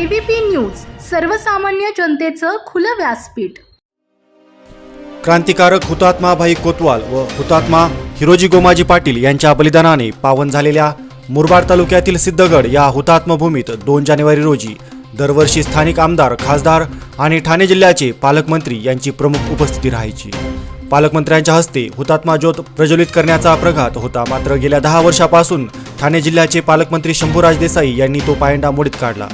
ABP news सर्वसामान्य जनतेचं खुलं व्यासपीठ. क्रांतिकारक हुतात्मा भाई कोतवाल व हुतात्मा हिरोजी गोमाजी पाटील यांच्या बलिदानाने पावन झालेल्या मुरबाड तालुक्यातील सिद्धगड या हुतात्मा भूमीत दोन जानेवारी रोजी दरवर्षी स्थानिक आमदार खासदार आणि ठाणे जिल्ह्याचे पालकमंत्री यांची प्रमुख उपस्थिती राहायची. पालकमंत्र्यांच्या हस्ते हुतात्मा ज्योत प्रज्वलित करण्याचा प्रघात होता मात्र गेल्या दहा वर्षापासून ठाणे जिल्ह्याचे पालकमंत्री शंभूराज देसाई यांनी तो पायंडा मोडीत काढला.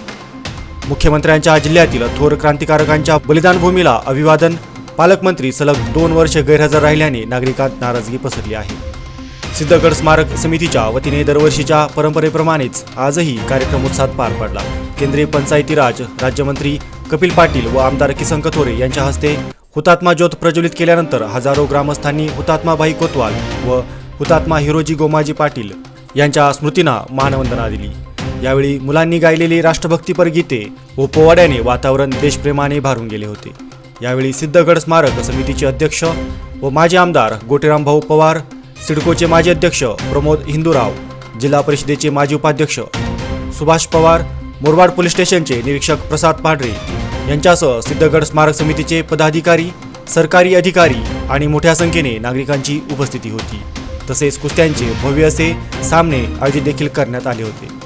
मुख्यमंत्र्यांच्या जिल्ह्यातील थोर क्रांतिकारकांच्या बलिदान भूमीला अभिवादन. पालकमंत्री सलग दोन वर्ष गैरहजर राहिल्याने नागरिकांत नाराजगी पसरली आहे. सिद्धगड स्मारक समितीच्या वतीने दरवर्षीच्या परंपरेप्रमाणेच आजही कार्यक्रम उत्साहात पार पडला. केंद्रीय पंचायती राज राज्यमंत्री कपिल पाटील व आमदार किसन कथोरे यांच्या हस्ते हुतात्मा ज्योत प्रज्वलित केल्यानंतर हजारो ग्रामस्थांनी हुतात्मा भाई कोतवाल व हुतात्मा हिरोजी गोमाजी पाटील यांच्या स्मृतींना मानवंदना दिली. यावेळी मुलांनी गायलेली राष्ट्रभक्तीपर गीते व पोवाड्याने वातावरण देशप्रेमाने भारून गेले होते. यावेळी सिद्धगड स्मारक समितीचे अध्यक्ष व माजी आमदार गोटेराम भाऊ पवार सिडकोचे माजी अध्यक्ष प्रमोद हिंदूराव जिल्हा परिषदेचे माजी उपाध्यक्ष सुभाष पवार मुरबाड पोलीस स्टेशनचे निरीक्षक प्रसाद पांढरे यांच्यासह सिद्धगड स्मारक समितीचे पदाधिकारी सरकारी अधिकारी आणि मोठ्या संख्येने नागरिकांची उपस्थिती होती. तसेच कुस्त्यांचे भव्य असे सामने आयोजित देखील करण्यात आले होते.